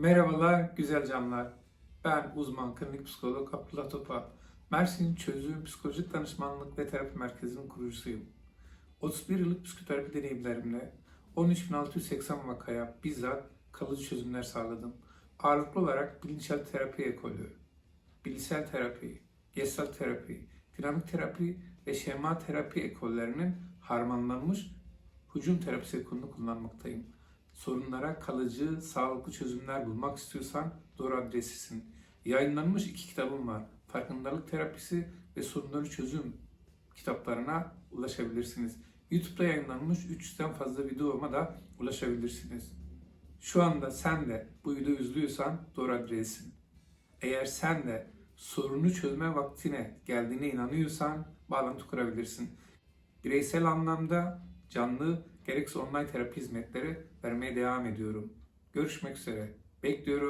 Merhabalar güzel canlar. Ben uzman klinik psikolog Abdullah Topa. Mersin Çözüm Psikolojik Danışmanlık ve Terapi Merkezi'nin kurucusuyum. 31 yıllık psikoterapi deneyimlerimle 13.680 vakaya bizzat kalıcı çözümler sağladım. Ağırlıklı olarak bilinçaltı terapi ekolü, bilişsel terapi, gestalt terapi, dinamik terapi ve şema terapi ekollerinin harmanlanmış hücum terapisi ekolünü kullanmaktayım. Sorunlara kalıcı, sağlıklı çözümler bulmak istiyorsan doğru adresisin. Yayınlanmış iki kitabım var. Farkındalık terapisi ve sorunları çözüm kitaplarına ulaşabilirsiniz. YouTube'da yayınlanmış 300'den fazla videoma da ulaşabilirsiniz. Şu anda sen de bu videoyu izliyorsan doğru adresin. Eğer sen de sorunu çözme vaktine geldiğine inanıyorsan bağlantı kurabilirsin. Bireysel anlamda canlı gerekse online terapi hizmetleri vermeye devam ediyorum. Görüşmek üzere. Bekliyorum.